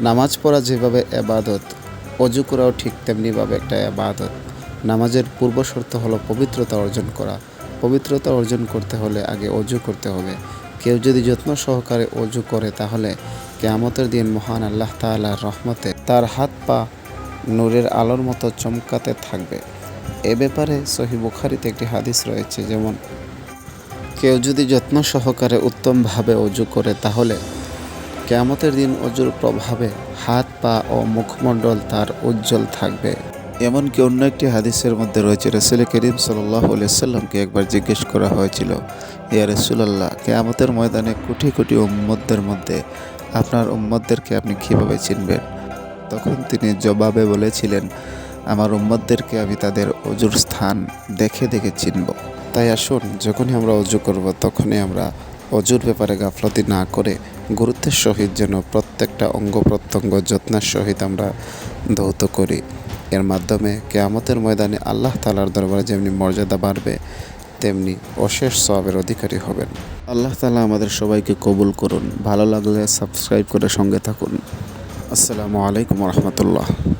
নামাজ পড়া যেভাবে এবাদত, অজু করাও ঠিক তেমনিভাবে একটা এবাদত। নামাজের পূর্ব শর্ত হলো পবিত্রতা অর্জন করা। পবিত্রতা অর্জন করতে হলে আগে অজু করতে হবে। কেউ যদি যত্ন সহকারে অজু করে তাহলে কেয়ামতের দিন মহান আল্লাহ তাআলার রহমতে তার হাত পা নূরের আলোর মতো চমকাতে থাকবে। এ ব্যাপারে সহি বুখারিতে একটি হাদিস রয়েছে যেমন, কেউ যদি যত্ন সহকারে উত্তমভাবে অজু করে তাহলে কেয়ামতের দিন অজুর প্রভাবে হাত, পা ও মুখমণ্ডল তার উজ্জ্বল থাকবে। এমনকি অন্য একটি হাদিসের মধ্যে রয়েছে, রসুল করিম সাল্লাহ সাল্লামকে একবার জিজ্ঞেস করা হয়েছিল, ইয়া রসুলাল্লাহ, কেয়ামতের ময়দানে কোটি কোটি উম্মদদের মধ্যে আপনার উম্মদদেরকে আপনি কীভাবে চিনবেন? তখন তিনি জবাবে বলেছিলেন, আমার উম্মদদেরকে আমি তাদের অজুর স্থান দেখে দেখে চিনব। তাই আসুন, যখনই আমরা অজু করব, তখনই আমরা অজুর ব্যাপারে গাফলতি না করে গুরুত্বের সহিত যেন প্রত্যেকটা অঙ্গ প্রত্যঙ্গ যত্নের সহিত আমরা দৌত করি। এর মাধ্যমে কেয়ামতের ময়দানে আল্লাহ তালার দরবারে যেমনি মর্যাদা বাড়বে, তেমনি অশেষ সবের অধিকারী হবেন। আল্লাহ তালা আমাদের সবাইকে কবুল করুন। ভালো লাগলে সাবস্ক্রাইব করে সঙ্গে থাকুন। আসসালামু আলাইকুম রহমতুল্লাহ।